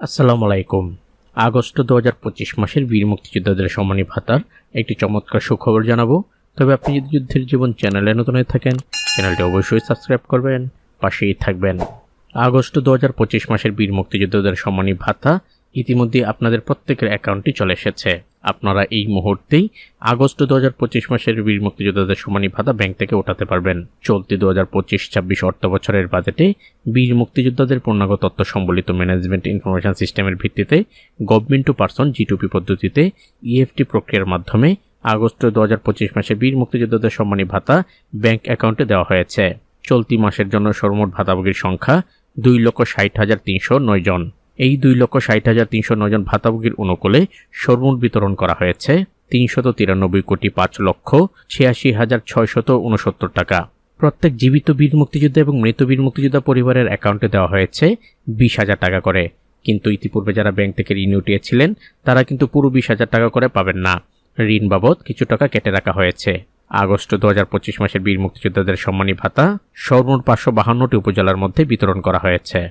আসসালামু আলাইকুম। আগস্ট দু হাজার পঁচিশ মাসের বীর মুক্তিযোদ্ধাদের সম্মানী ভাতার একটি চমৎকার সুখবর জানাব। তবে আপনি যদি যুদ্ধের জীবন চ্যানেলে নতুন হয়ে থাকেন, চ্যানেলটি অবশ্যই সাবস্ক্রাইব করবেন, পাশেই থাকবেন। আগস্ট দু হাজার পঁচিশ মাসের বীর মুক্তিযোদ্ধাদের সম্মানী ভাতা ইতিমধ্যে আপনাদের প্রত্যেকের অ্যাকাউন্টটি চলে এসেছে। আপনারা এই মুহূর্তেই আগস্ট দু হাজার পঁচিশ মাসের বীর মুক্তিযোদ্ধাদের সম্মানী ভাতা ব্যাংক থেকে ওঠাতে পারবেন। চলতি দু হাজার পঁচিশ ছাব্বিশ অর্থ বছরের বাজেটে বীর মুক্তিযোদ্ধাদের পূর্ণাঙ্গ তথ্য সম্বলিত ম্যানেজমেন্ট ইনফরমেশন সিস্টেমের ভিত্তিতে গভর্নমেন্ট টু পার্সন জিটুপি পদ্ধতিতে ইএফটি প্রক্রিয়ার মাধ্যমে আগস্ট দু হাজার পঁচিশ মাসে বীর মুক্তিযোদ্ধাদের সম্মানী ভাতা ব্যাংক অ্যাকাউন্টে দেওয়া হয়েছে। চলতি মাসের জন্য সর্বমোট ভাতাভোগীর সংখ্যা দুই লক্ষ ষাট হাজার তিনশো নয় জন। এই দুই লক্ষ ষাট হাজার তিনশো নয় জন ভাতাভোগীর অনুকূলে সর্বমোট বিতরণ করা হয়েছে তিনশত তিরানব্বই কোটি পাঁচ লক্ষ ছিয়াশি হাজার ছয়শত উনসত্তর টাকা। প্রত্যেক জীবিত বীর মুক্তিযোদ্ধা এবং মৃত বীর মুক্তিযোদ্ধা পরিবারের অ্যাকাউন্টে দেওয়া হয়েছে বিশ হাজার টাকা করে। কিন্তু ইতিপূর্বে যারা ব্যাংক থেকে ঋণ উঠিয়েছিলেন, তারা কিন্তু পুরো বিশ হাজার টাকা করে পাবেন না। ঋণ বাবদ কিছু টাকা কেটে রাখা হয়েছে। আগস্ট দু হাজার পঁচিশ মাসের বীর মুক্তিযোদ্ধাদের সম্মানী ভাতা সর্বমোট পাঁচশো বাহান্নটি উপজেলার মধ্যে বিতরণ করা হয়েছে।